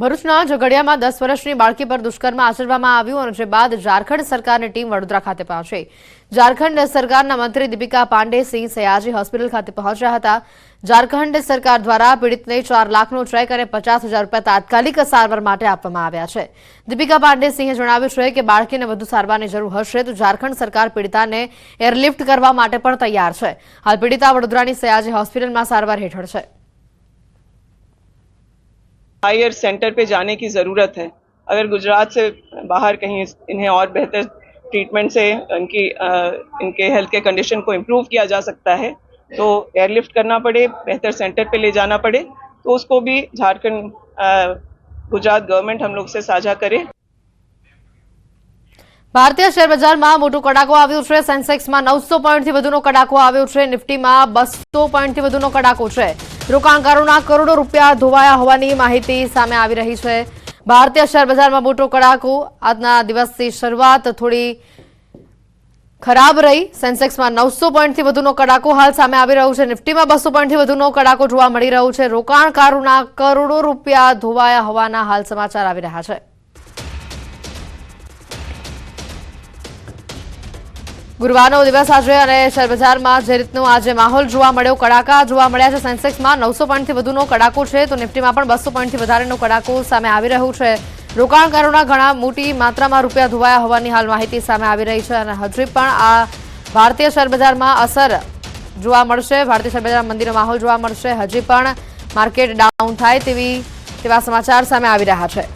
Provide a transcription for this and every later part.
ભરૂચના ઝઘડિયામાં દસ વર્ષની બાળકી પર દુષ્કર્મ આચરવામાં આવ્યું અને જે બાદ ઝારખંડ સરકારની ટીમ વડોદરા ખાતે પહોંચી. ઝારખંડ સરકારના મંત્રી દીપિકા પાંડે સિંહ સયાજી હોસ્પિટલ ખાતે પહોંચ્યા હતા. ઝારખંડ સરકાર દ્વારા પીડિતને ચાર લાખનો ચેક અને પચાસ હજાર રૂપિયા તાત્કાલિક સારવાર માટે આપવામાં આવ્યા છે. દીપિકા પાંડે સિંહે જણાવ્યું છે કે બાળકીને વધુ સારવારની જરૂર હશે તો ઝારખંડ સરકાર પીડિતાને એરલિફ્ટ કરવા માટે પણ તૈયાર છે. હાલ પીડિતા વડોદરાની સયાજી હોસ્પિટલમાં સારવાર હેઠળ છે. हायर सेंटर पे जाने की ज़रूरत है अगर गुजरात से बाहर कहीं इन्हें और बेहतर ट्रीटमेंट से इनकी अ, इनके हेल्थ के कंडीशन को इम्प्रूव किया जा सकता है तो एयरलिफ्ट करना पड़े बेहतर सेंटर पे ले जाना पड़े तो उसको भी झारखंड अ, गुजरात गवर्नमेंट हम लोग से साझा करे ભારતીય શેર બજારમાં મોટો કડાકો આવ્યો છે સેન્સેક્સમાં નવસો પોઈન્ટથી વધુનો કડાકો આવ્યો છે નિફ્ટીમાં બસો પોઈન્ટથી વધુનો કડાકો છે રોકાણકારોના કરોડો રૂપિયા ધોવાયા હોવાની માહિતી સામે આવી રહી છે. ભારતીય શેર બજારમાં મોટો કડાકો. આજના દિવસની શરૂઆત થોડી ખરાબ રહી. સેન્સેક્સમાં નવસો પોઈન્ટથી વધુનો કડાકો હાલ સામે આવી રહ્યો છે. નિફ્ટીમાં બસો પોઈન્ટથી વધુનો કડાકો જોવા મળી રહ્યો છે. રોકાણકારોના કરોડો રૂપિયા ધોવાયા હોવાના હાલ સમાચાર આવી રહ્યા છે. ગુરુવારનો દિવસ આજે અને શેરબજારમાં જે રીતનો આજે માહોલ જોવા મળ્યો, કડાકા જોવા મળ્યા છે. સેન્સેક્સમાં નવસો પોઈન્ટથી વધુનો કડાકો છે તો નિફ્ટીમાં પણ બસો પોઈન્ટથી વધારેનો કડાકો સામે આવી રહ્યું છે. રોકાણકારોના ઘણા મોટી માત્રામાં રૂપિયા ધોવાયા હોવાની હાલ માહિતી સામે આવી રહી છે અને હજી પણ આ ભારતીય શેરબજારમાં અસર જોવા મળશે. ભારતીય શેરબજાર મંદિરનો માહોલ જોવા મળશે. હજી પણ માર્કેટ ડાઉન થાય તેવી તેવા સમાચાર સામે આવી રહ્યા છે.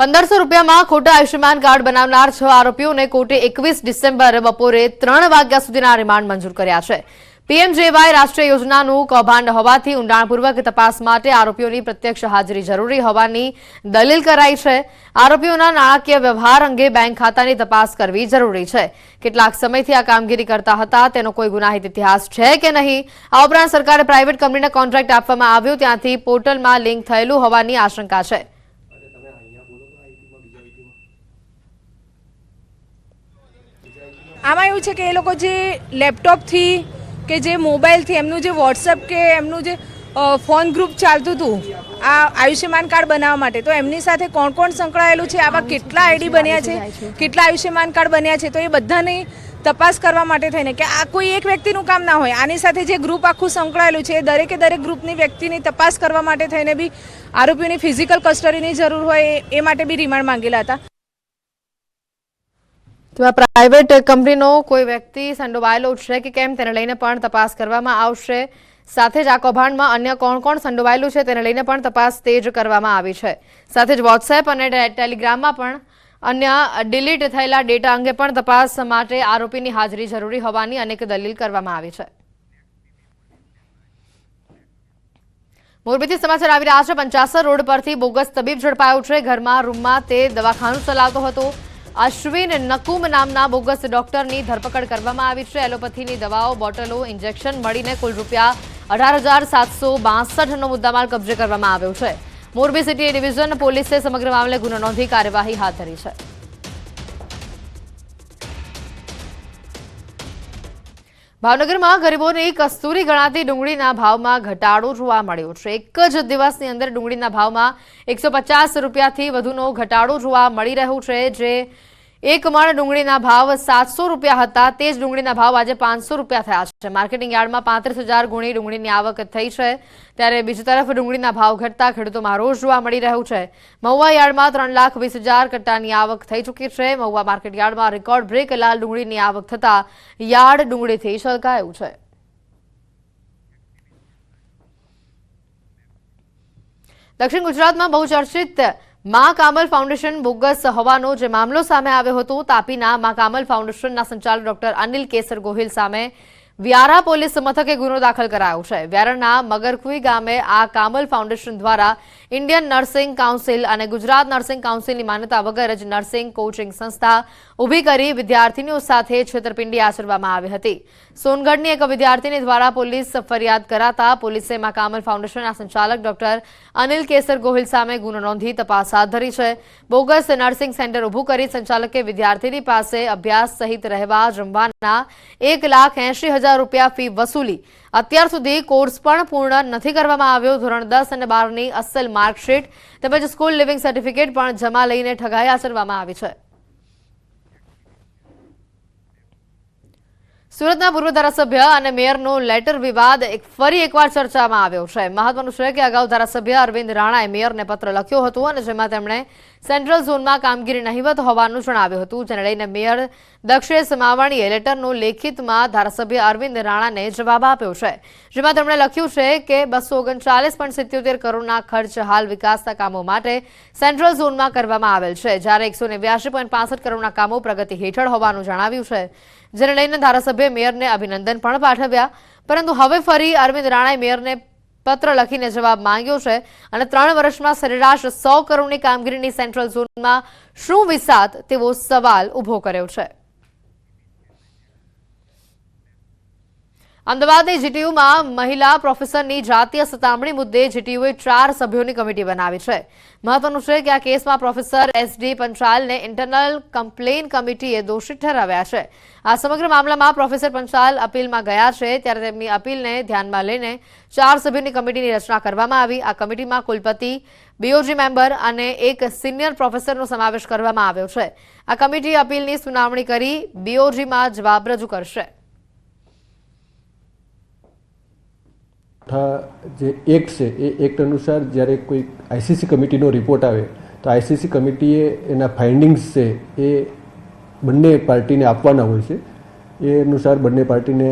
પંદરસો રૂપિયામાં ખોટા આયુષ્યમાન કાર્ડ બનાવનાર છ આરોપીઓને કોર્ટે એકવીસ ડિસેમ્બર બપોરે ત્રણ વાગ્યા સુધીના રિમાન્ડ મંજૂર કર્યા છે. પીએમજેવાય રાષ્ટ્રીય યોજનાનું કૌભાંડ હોવાથી ઊંડાણપૂર્વક તપાસ માટે આરોપીઓની પ્રત્યક્ષ હાજરી જરૂરી હોવાની દલીલ કરાઈ છે. આરોપીઓના નાણાકીય વ્યવહાર અંગે બેંક ખાતાની તપાસ કરવી જરૂરી છે. કેટલાક સમયથી આ કામગીરી કરતા હતા, તેનો કોઈ ગુનાહિત ઇતિહાસ છે કે નહીં, આ ઉપરાંત સરકારે પ્રાઇવેટ કંપનીને કોન્ટ્રાક્ટ આપવામાં આવ્યો, ત્યાંથી પોર્ટલમાં લિંક થયેલું હોવાની આશંકા છે. આમાં એવું છે કે એ લોકો જે લેપટોપથી કે જે મોબાઈલથી એમનું જે વોટ્સઅપ કે એમનું જે ફોન ગ્રુપ ચાલતું હતું, આ આયુષ્યમાન કાર્ડ બનાવવા માટે, તો એમની સાથે કોણ કોણ સંકળાયેલું છે? આવા કેટલા આઈડી બન્યા છે? કેટલા આયુષ્યમાન કાર્ડ બન્યા છે? તો એ બધાની તપાસ કરવા માટે થઈને કે આ કોઈ એક વ્યક્તિનું કામ ના હોય, આની સાથે જે ગ્રુપ આખું સંકળાયેલું છે દરેકે દરેક ગ્રુપની વ્યક્તિની તપાસ કરવા માટે થઈને બી આરોપીઓની ફિઝિકલ કસ્ટડીની જરૂર હોય, એ માટે બી રિમાન્ડ માંગેલા હતા. તેમાં પ્રાઇવેટ કંપનીનો કોઈ વ્યક્તિ સંડોવાયેલો છે કે કેમ તેને લઈને પણ તપાસ કરવામાં આવશે. સાથે જ આ કૌભાંડમાં અન્ય કોણ કોણ સંડોવાયેલું છે તેને લઈને પણ તપાસ તેજ કરવામાં આવી છે. સાથે જ વોટ્સએપ અને ટેલિગ્રામમાં પણ અન્ય ડિલીટ થયેલા ડેટા અંગે પણ તપાસ માટે આરોપીની હાજરી જરૂરી હોવાની અનેક દલીલ કરવામાં આવી છે. મોરબીથી સમાચાર આવી રહ્યા છે. પંચાસર રોડ પરથી બોગસ તબીબ ઝડપાયો છે. ઘરમાં રૂમમાં તે દવાખાનું ચલાવતો હતો. અશ્વિન નકુમ નામના બોગસ ડોક્ટરની ધરપકડ કરવામાં આવી છે. એલોપેથીની દવાઓ, બોટલો, ઇન્જેક્શન મળીને કુલ રૂપિયા અઢાર હજાર સાતસો બાસઠનો મુદ્દામાલ કબજે કરવામાં આવ્યો છે. મોરબી સિટી ડિવિઝન પોલીસે સમગ્ર મામલે ગુનો નોંધી કાર્યવાહી હાથ ધરી છે. ભાવનગરમાં ગરીબોની કસ્તુરી ગણાતી ડુંગળીના ભાવમાં ઘટાડો જોવા મળ્યો છે. એક જ દિવસની અંદર ડુંગળીના ભાવમાં એકસો રૂપિયાથી વધુનો ઘટાડો જોવા મળી રહ્યો છે, જે એક મણ ડુંગળીના ભાવ સાતસો રૂપિયા હતા. તે જ ડુંગળીના ભાવ આજે પાંચસો રૂપિયા થયા છે. માર્કેટિંગ યાર્ડમાં પાંત્રીસ હજાર ગુણી ડુંગળીની આવક થઈ છે. ત્યારે બીજી તરફ ડુંગળીના ભાવ ઘટતા ખેડૂતોમાં રોષ જોવા મળી રહ્યો છે. મહુવા યાર્ડમાં ત્રણ લાખ વીસ હજાર કટ્ટાની આવક થઈ ચૂકી છે. મહુવા માર્કેટ યાર્ડમાં રેકોર્ડ બ્રેક લાલ ડુંગળીની આવક થતા યાર્ડ ડુંગળીથી છલકાયું છે. દક્ષિણ ગુજરાતમાં બહુ ચર્ચિત મા કામલ ફાઉન્ડેશન બોગસ હોવાનો જે મામલો સામે આવ્યો હતો, તાપીના મા કામલ ફાઉન્ડેશનના સંચાલક ડોક્ટર અનિલ કેસર ગોહિલ સામે વ્યારા પોલીસ મથકે ગુનો દાખલ કરાયો છે. વ્યારાના મગરકુઈ ગામે આ કામલ ફાઉન્ડેશન દ્વારા ઇન્ડિયન નર્સિંગ કાઉન્સિલ અને ગુજરાત નર્સિંગ કાઉન્સિલની માન્યતા વગર જ નર્સિંગ કોચિંગ સંસ્થા ઊભી કરી વિદ્યાર્થીનીઓ સાથે છેતરપિંડી આચરવામાં આવી હતી. સોનગઢની એક વિદ્યાર્થીની દ્વારા પોલીસ ફરિયાદ કરાતા પોલીસે માકામલ ફાઉન્ડેશનના સંચાલક ડોક્ટર અનિલ કેસર ગોહિલ સામે ગુનો નોંધી તપાસ હાથ ધરી છે. બોગસ નર્સિંગ સેન્ટર ઊભું કરી સંચાલકે વિદ્યાર્થીની પાસે અભ્યાસ સહિત રહેવા જમવાના એક લાખ એંશી હજાર રૂપિયા ફી વસૂલી. અત્યાર સુધી કોર્સ પણ પૂર્ણ નથી કરવામાં આવ્યો. ધોરણ દસ અને બારની અસલ માર્કશીટ તેમજ સ્કૂલ લિવિંગ સર્ટિફિકેટ પણ જમા લઈને ઠગાઈ આચરવામાં આવી છે. સુરતના પૂર્વ ધારાસભ્ય અને મેયરનો લેટર વિવાદ એક ફરી એકવાર ચર્ચામાં આવ્યો છે. મહત્વનું છે કે અગાઉ ધારાસભ્ય અરવિંદ રાણાએ મેયરને પત્ર લખ્યો હતો અને જેમાં તેમણે સેન્ટ્રલ ઝોનમાં કામગીરી નહિવત હોવાનું જણાવ્યું હતું, જેને લઈને મેયર દક્ષેશ માવાણીએ લેટરનો લેખિતમાં ધારાસભ્ય અરવિંદ રાણાને જવાબ આપ્યો છે. જેમાં તેમણે લખ્યું છે કે બસો ઓગણચાલીસ પોઈન્ટ સિત્યોતેર કરોડના ખર્ચ હાલ વિકાસના કામો માટે સેન્ટ્રલ ઝોનમાં કરવામાં આવેલ છે. જ્યારે એકસો નેવ્યાસી પોઈન્ટ પાસઠ કરોડના કામો પ્રગતિ હેઠળ હોવાનું જણાવ્યું છે. જેને લઈને ધારાસભ્ય મેયરને અભિનંદન પણ પાઠવ્યા. પરંતુ હવે ફરી અરવિંદ રાણાએ મેયરને પત્ર લખીને જવાબ માંગ્યો છે અને ત્રણ વર્ષમાં સરેરાશ સો કરોડની કામગીરીની સેન્ટ્રલ ઝોનમાં શું વિસાત તેવો સવાલ ઊભો કર્યો છે. અમદાવાદની જીટીયુમાં મહિલા પ્રોફેસરની જાતીય સતામણી મુદ્દે જીટીયુએ ચાર સભ્યોની કમિટી બનાવી છે. મહત્વનું છે કે આ કેસમાં પ્રોફેસર એસડી પંચાલને ઇન્ટરનલ કમ્પ્લેન કમિટીએ દોષિત ઠરાવ્યા છે. આ સમગ્ર મામલામાં પ્રોફેસર પંચાલ અપીલમાં ગયા છે, ત્યારે તેમની અપીલને ધ્યાનમાં લઈને ચાર સભ્યોની કમિટીની રચના કરવામાં આવી. આ કમિટીમાં કુલપતિ બીઓજી મેમ્બર અને એક સિનિયર પ્રોફેસરનો સમાવેશ કરવામાં આવ્યો છે. આ કમિટી અપીલની સુનાવણી કરી બીઓજીમાં જવાબ રજૂ કરશે. જે એક્ટ છે, એ એક્ટ અનુસાર જ્યારે કોઈ આઈસીસી કમિટીનો રિપોર્ટ આવે, તો આઈસીસી કમિટીએ એના ફાઇન્ડિંગ્સ છે, એ બંને પાર્ટીને આપવાના હોય છે. એ અનુસાર બંને પાર્ટીને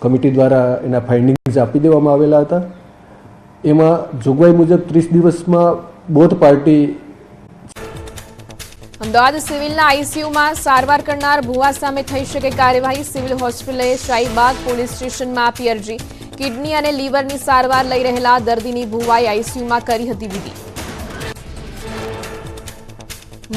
કમિટી દ્વારા એના ફાઇન્ડિંગ્સ આપી દેવામાં આવેલા હતા. એમાં જોગવાઈ મુજબ ત્રીસ દિવસમાં બોથ પાર્ટી અમદાવાદ સિવિલના આઈસીયુમાં સારવાર કરનાર ભુવા સામે થઈ શકે કાર્યવાહી. સિવિલ હોસ્પિટલે શાહીબાગ પોલીસ સ્ટેશનમાં આપી અરજી. કિડની અને લીવરની સારવાર લઈ રહેલા દર્દીની ભુવાઈ આઈસીયુમાં કરી હતી વિધિ.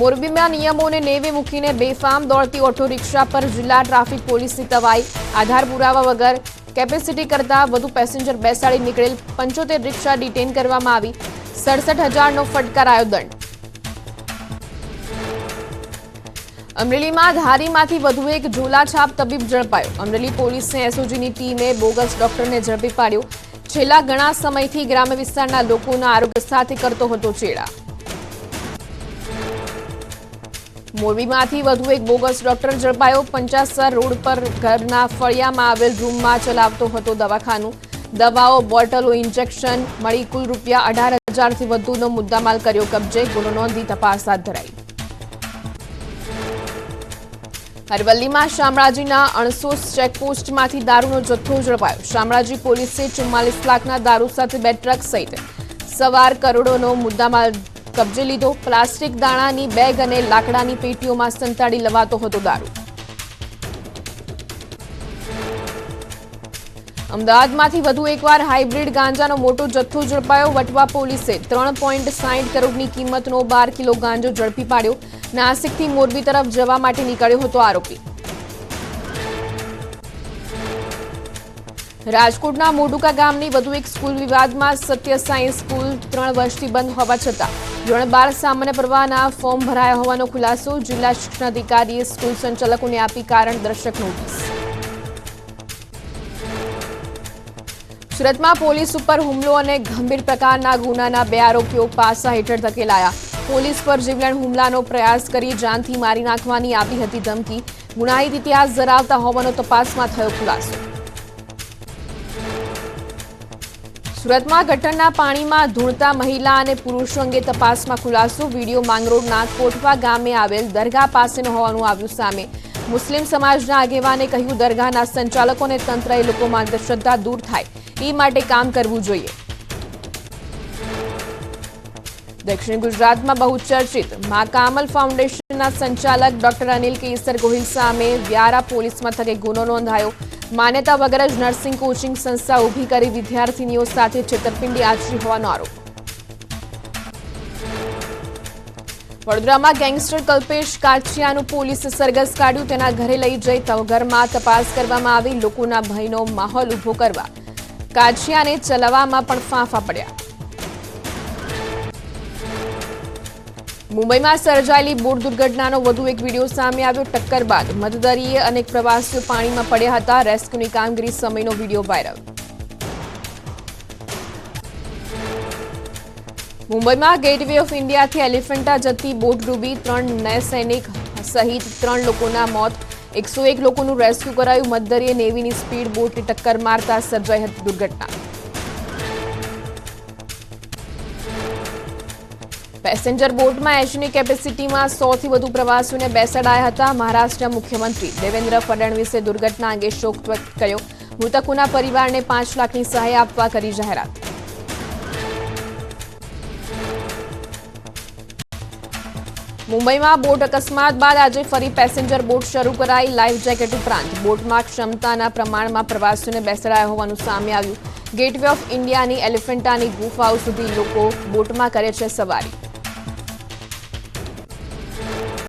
મોરબીમાં નિયમોને નેવે મૂકીને બેફામ દોડતી ઓટો રિક્ષા પર જિલ્લા ટ્રાફિક પોલીસની તવાઈ. આધાર પુરાવા વગર કેપેસિટી કરતાં વધુ પેસેન્જર બેસાડી નીકળેલ પંચોતેર રિક્ષા ડિટેન કરવામાં આવી. સડસઠ હજારનો ફટકારાયો દંડ. અમરેલીમાં ધારીમાંથી વધુ એક ઝોલાછાપ તબીબ ઝડપાયો. અમરેલી પોલીસને એસઓજીની ટીમે બોગસ ડોક્ટરને ઝડપી પાડ્યો. છેલ્લા ઘણા સમયથી ગ્રામ્ય વિસ્તારના લોકોના આરોગ્ય સાથે કરતો હતો ચેડા. મોરબીમાંથી વધુ એક બોગસ ડોક્ટર ઝડપાયો. પંચાસર રોડ પર ઘરના ફળિયામાં આવેલ રૂમમાં ચલાવતો હતો દવાખાનું. દવાઓ, બોટલો, ઇન્જેક્શન મળી કુલ રૂપિયા અઢાર હજારથી વધુનો મુદ્દામાલ કર્યો કબજે. ગુનો નોંધી તપાસ હાથ ધરાઈ. અરવલ્લીમાં શામળાજીના અણસોસ ચેકપોસ્ટમાંથી દારૂનો જથ્થો ઝડપાયો. શામળાજી પોલીસે ચુમ્માલીસ લાખના દારૂ સાથે બે ટ્રક સહિત સવાર કરોડોનો મુદ્દામાલ કબજે લીધો. પ્લાસ્ટિક દાણાની બેગ અને લાકડાની પેટીઓમાં સંતાડી લવાતો હતો દારૂ. અમદાવાદમાંથી વધુ એકવાર હાઇબ્રિડ ગાંજાનો મોટો જથ્થો ઝડપાયો. વટવા પોલીસે ત્રણ પોઈન્ટ સાઠ કરોડની કિંમતનો બાર કિલો ગાંજો ઝડપી પાડ્યો. નાસિકથી મોરબી તરફ જવા માટે નીકળ્યો હતો આરોપી. રાજકોટના મોડુકા ગામની વધુ એક સ્કૂલ વિવાદમાં સત્ય સાયન્સ સ્કૂલ ત્રણ વર્ષથી બંધ હોવા છતાં ધોરણ બાર સામાન્ય પ્રવાહના ફોર્મ ભરાયા હોવાનો ખુલાસો જિલ્લા શિક્ષણાધિકારીએ સ્કૂલ સંચાલકોને આપી કારણ દર્શક નોટિસ. સુરતમાં પોલીસ ઉપર હુમલો અને ગંભીર પ્રકારના ગુનાના બે આરોપીઓ પાસા હેઠળ ધકેલાયા. પોલીસ પર જીવલેણ હુમલાનો પ્રયાસ કરી જાનથી મારી નાખવાની આવી હતી ધમકી. ગુનાહિત ઇતિહાસ ધરાવતા હોવાનો તપાસમાં થયો ખુલાસો. સુરતમાં ગટરના પાણીમાં ધૂળતા મહિલા અને પુરુષો અંગે તપાસમાં ખુલાસો. વીડિયો માંગરોળના કોટવા ગામે આવેલ દરગાહ પાસેનો હોવાનું આવ્યું સામે. મુસ્લિમ સમાજના આગેવાને કહ્યું, દરગાહના સંચાલકોને તંત્રએ લોકોમાં અંધશ્રદ્ધા દૂર થાય. એ માટે કામ કરવું જોઈએ. દક્ષિણ ગુજરાતમાં બહુ ચર્ચિત મા કામલ ફાઉન્ડેશનના સંચાલક ડોક્ટર અનિલ કેસર ગોહિલ સામે વ્યારા પોલીસ મથકે ગુનો નોંધાયો. માન્યતા વગર જ નર્સિંગ કોચિંગ સંસ્થા ઊભી કરી વિદ્યાર્થીનીઓ સાથે છેતરપિંડી આચરી હોવાનો આરોપ. વડોદરામાં ગેંગસ્ટર કલ્પેશ કાઠિયાનું પોલીસ સરગસ કાઢ્યું. તેના ઘરે લઈ જઈ ઘરમાં તપાસ કરવામાં આવી. લોકોના ભયનો માહોલ ઊભો કરવા કાઠિયાને ચલાવવામાં પણ ફાંફા પડ્યા. મુંબઈમાં સર્જાયેલી બોટ દુર્ઘટનાનો વધુ એક વીડિયો સામે આવ્યો ટક્કર બાદ. મતદરીએ અનેક પ્રવાસીઓ પાણીમાં પડ્યા હતા. રેસ્ક્યુની કામગીરી સમયનો વીડિયો વાયરલ. મુંબઈમાં ગેટવે ઓફ ઇન્ડિયાથી એલિફન્ટા જતી બોટ ડૂબી ત્રણ નય સૈનિક સહિત ત્રણ લોકોના મોત. એકસો એક લોકોનું રેસ્ક્યુ કરાયું. મધદરીએ નેવીની સ્પીડ બોટની ટક્કર મારતા સર્જાઈ હતી દુર્ઘટના. પેસેન્જર બોટમાં એંશીની કેપેસિટીમાં સોથી વધુ પ્રવાસીઓને બેસાડાયા હતા મહારાષ્ટ્રના મુખ્યમંત્રી. દેવેન્દ્ર ફડણવીસે દુર્ઘટના અંગે શોક વ્યક્ત કર્યો. મૃતકોના પરિવારને પાંચ લાખની સહાય આપવા કરી જાહેરાત. મુંબઈમાં બોટ અકસ્માત બાદ આજે ફરી પેસેન્જર બોટ શરૂ કરાઈ લાઈફ જેકેટ ઉપરાંત. બોટમાં ક્ષમતાના પ્રમાણમાં પ્રવાસીઓને બેસાડાયા હોવાનું સામે આવ્યું. ગેટવે ઓફ ઇન્ડિયાની એલિફન્ટાની ગુફાઓ સુધી લોકો બોટમાં કરે છે સવારી.